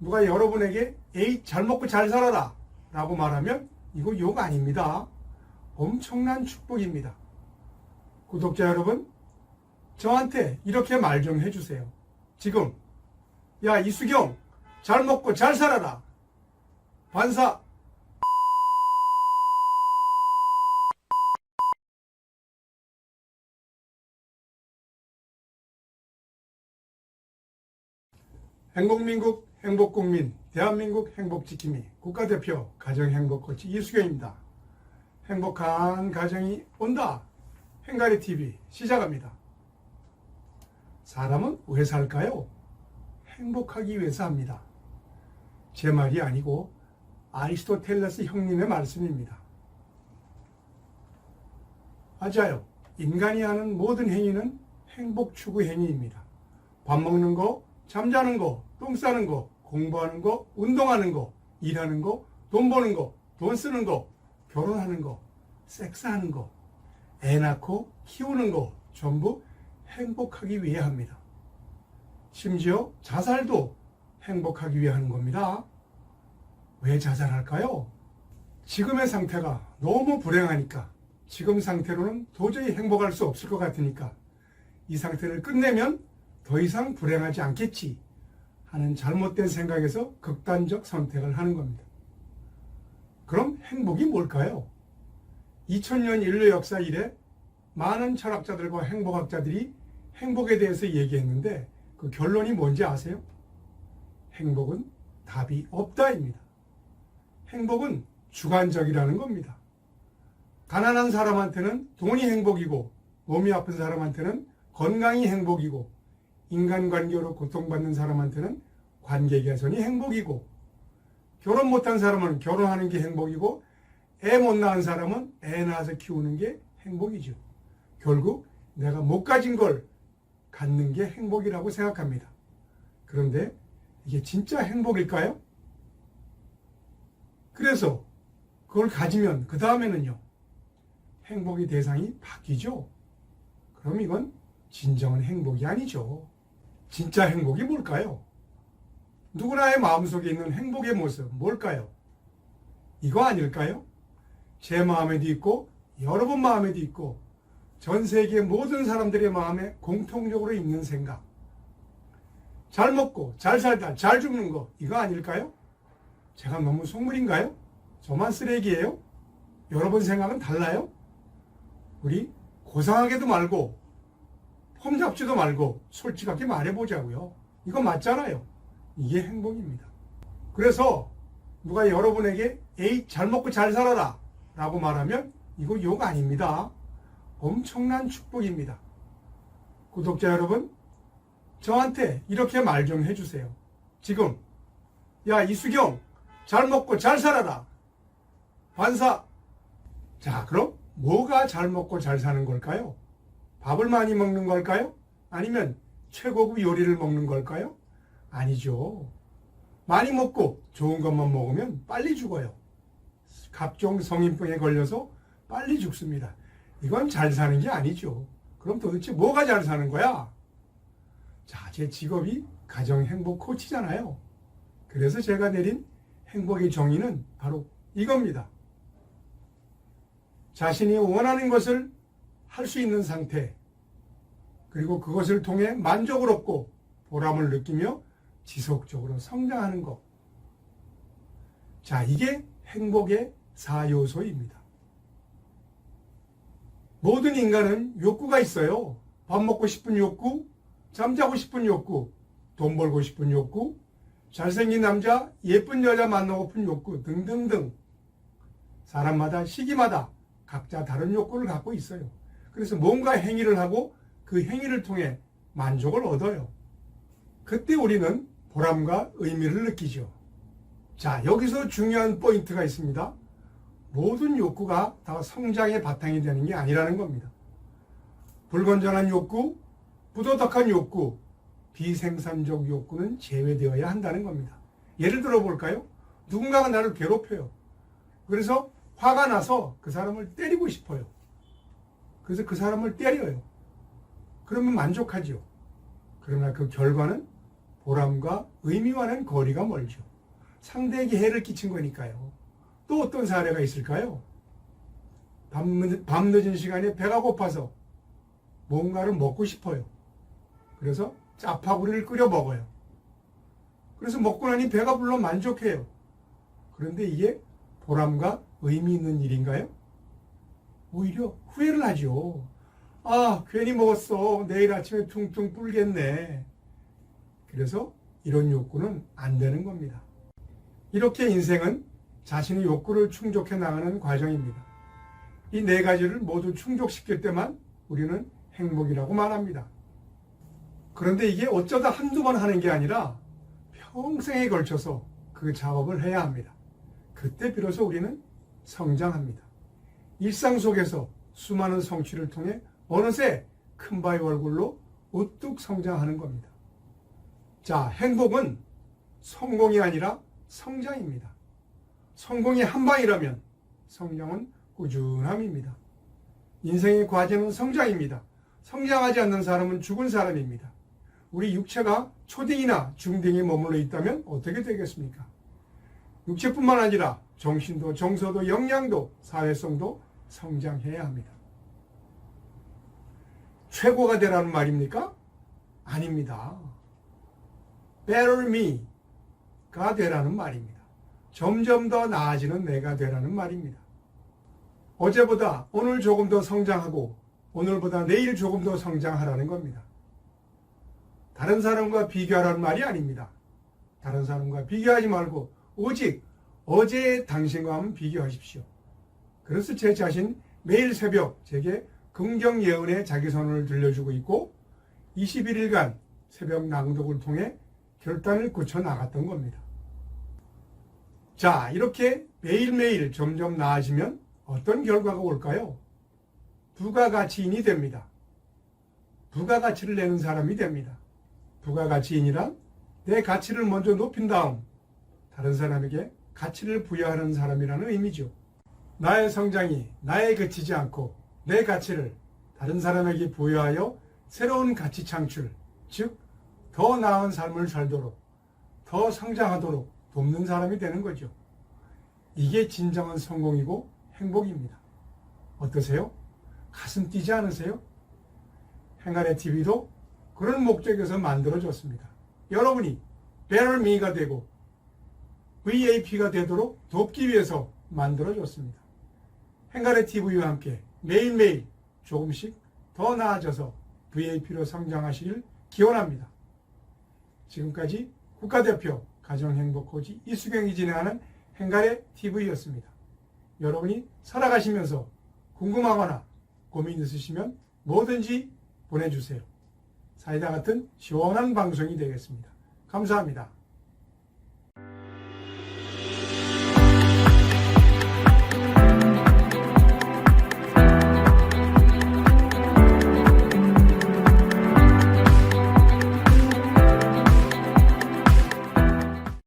누가 여러분에게 에이 잘 먹고 잘 살아라 라고 말하면 이거 욕 아닙니다. 엄청난 축복입니다. 구독자 여러분 저한테 이렇게 말 좀 해주세요. 지금 야 이수경 잘 먹고 잘 살아라. 반사 행복민국 행복국민 대한민국 행복지킴이 국가대표 가정행복코치 이수경입니다. 행복한 가정이 온다. 행가리TV 시작합니다. 사람은 왜 살까요? 행복하기 위해서 합니다. 제 말이 아니고 아리스토텔레스 형님의 말씀입니다. 맞아요. 인간이 하는 모든 행위는 행복 추구 행위입니다. 밥 먹는 거, 잠자는 거, 똥 싸는 거, 공부하는 거, 운동하는 거, 일하는 거, 돈 버는 거, 돈 쓰는 거, 결혼하는 거, 섹스하는 거, 애 낳고 키우는 거 전부 행복하기 위해 합니다. 심지어 자살도 행복하기 위해 하는 겁니다. 왜 자살할까요? 지금의 상태가 너무 불행하니까 지금 상태로는 도저히 행복할 수 없을 것 같으니까 이 상태를 끝내면 더 이상 불행하지 않겠지 하는 잘못된 생각에서 극단적 선택을 하는 겁니다. 그럼 행복이 뭘까요? 2000년 인류 역사 이래 많은 철학자들과 행복학자들이 행복에 대해서 얘기했는데 그 결론이 뭔지 아세요? 행복은 답이 없다입니다. 행복은 주관적이라는 겁니다. 가난한 사람한테는 돈이 행복이고 몸이 아픈 사람한테는 건강이 행복이고 인간관계로 고통받는 사람한테는 관계 개선이 행복이고 결혼 못한 사람은 결혼하는 게 행복이고 애 못 낳은 사람은 애 낳아서 키우는 게 행복이죠. 결국 내가 못 가진 걸 갖는 게 행복이라고 생각합니다. 그런데 이게 진짜 행복일까요? 그래서 그걸 가지면 그 다음에는요. 행복의 대상이 바뀌죠. 그럼 이건 진정한 행복이 아니죠. 진짜 행복이 뭘까요? 누구나의 마음속에 있는 행복의 모습 뭘까요? 이거 아닐까요? 제 마음에도 있고 여러분 마음에도 있고 전 세계 모든 사람들의 마음에 공통적으로 있는 생각. 잘 먹고 잘 살다 잘 죽는 거 이거 아닐까요? 제가 너무 속물인가요? 저만 쓰레기예요? 여러분 생각은 달라요? 우리 고상하게도 말고 폼 잡지도 말고 솔직하게 말해보자고요. 이거 맞잖아요. 이게 행복입니다. 그래서 누가 여러분에게 에이 잘 먹고 잘 살아라 라고 말하면 이거 욕 아닙니다. 엄청난 축복입니다. 구독자 여러분 저한테 이렇게 말 좀 해주세요. 지금 야 이수경 잘 먹고 잘 살아라. 반사. 자 그럼 뭐가 잘 먹고 잘 사는 걸까요? 밥을 많이 먹는 걸까요? 아니면 최고급 요리를 먹는 걸까요? 아니죠. 많이 먹고 좋은 것만 먹으면 빨리 죽어요. 각종 성인병에 걸려서 빨리 죽습니다. 이건 잘 사는 게 아니죠. 그럼 도대체 뭐가 잘 사는 거야? 자, 제 직업이 가정 행복 코치잖아요. 그래서 제가 내린 행복의 정의는 바로 이겁니다. 자신이 원하는 것을 할 수 있는 상태, 그리고 그것을 통해 만족을 얻고 보람을 느끼며 지속적으로 성장하는 것. 자, 이게 행복의 4요소입니다. 모든 인간은 욕구가 있어요. 밥 먹고 싶은 욕구, 잠자고 싶은 욕구, 돈 벌고 싶은 욕구, 잘생긴 남자, 예쁜 여자 만나고픈 욕구 등등등. 사람마다 시기마다 각자 다른 욕구를 갖고 있어요. 그래서 뭔가 행위를 하고 그 행위를 통해 만족을 얻어요. 그때 우리는 보람과 의미를 느끼죠. 자, 여기서 중요한 포인트가 있습니다. 모든 욕구가 다 성장의 바탕이 되는 게 아니라는 겁니다. 불건전한 욕구, 부도덕한 욕구, 비생산적 욕구는 제외되어야 한다는 겁니다. 예를 들어 볼까요? 누군가가 나를 괴롭혀요. 그래서 화가 나서 그 사람을 때리고 싶어요. 그래서 그 사람을 때려요. 그러면 만족하죠. 그러나 그 결과는 보람과 의미와는 거리가 멀죠. 상대에게 해를 끼친 거니까요. 또 어떤 사례가 있을까요? 밤, 밤 늦은 시간에 배가 고파서 뭔가를 먹고 싶어요. 그래서 짜파구리를 끓여 먹어요. 그래서 먹고 나니 배가 불러 만족해요. 그런데 이게 보람과 의미 있는 일인가요? 오히려 후회를 하죠. 아, 괜히 먹었어. 내일 아침에 퉁퉁 불겠네. 그래서 이런 욕구는 안 되는 겁니다. 이렇게 인생은 자신의 욕구를 충족해 나가는 과정입니다. 이 네 가지를 모두 충족시킬 때만 우리는 행복이라고 말합니다. 그런데 이게 어쩌다 한두 번 하는 게 아니라 평생에 걸쳐서 그 작업을 해야 합니다. 그때 비로소 우리는 성장합니다. 일상 속에서 수많은 성취를 통해 어느새 큰 바위 얼굴로 우뚝 성장하는 겁니다. 자, 행복은 성공이 아니라 성장입니다. 성공이 한 방이라면 성장은 꾸준함입니다. 인생의 과제는 성장입니다. 성장하지 않는 사람은 죽은 사람입니다. 우리 육체가 초딩이나 중딩에 머물러 있다면 어떻게 되겠습니까? 육체뿐만 아니라 정신도 정서도 역량도 사회성도 성장해야 합니다. 최고가 되라는 말입니까? 아닙니다. Better me가 되라는 말입니다. 점점 더 나아지는 내가 되라는 말입니다. 어제보다 오늘 조금 더 성장하고 오늘보다 내일 조금 더 성장하라는 겁니다. 다른 사람과 비교하라는 말이 아닙니다. 다른 사람과 비교하지 말고 오직 어제의 당신과만 비교하십시오. 그래서 제 자신 매일 새벽 제게 긍정 예언의 자기 선언을 들려주고 있고 21일간 새벽 낭독을 통해 결단을 굳혀 나갔던 겁니다. 자, 이렇게 매일매일 점점 나아지면 어떤 결과가 올까요? 부가가치인이 됩니다. 부가가치를 내는 사람이 됩니다. 부가가치인이란 내 가치를 먼저 높인 다음 다른 사람에게 가치를 부여하는 사람이라는 의미죠. 나의 성장이 나에 그치지 않고 내 가치를 다른 사람에게 부여하여 새로운 가치 창출, 즉, 더 나은 삶을 살도록, 더 성장하도록 돕는 사람이 되는 거죠. 이게 진정한 성공이고 행복입니다. 어떠세요? 가슴 뛰지 않으세요? 행간의 TV도 그런 목적에서 만들어졌습니다. 여러분이 Better Me가 되고 VAP가 되도록 돕기 위해서 만들어졌습니다. 행간의 TV와 함께 매일매일 조금씩 더 나아져서 VAP로 성장하시길 기원합니다. 지금까지 국가대표 가정행복코치 이수경이 진행하는 행간의 TV였습니다. 여러분이 살아가시면서 궁금하거나 고민 있으시면 뭐든지 보내주세요. 사이다 같은 시원한 방송이 되겠습니다. 감사합니다.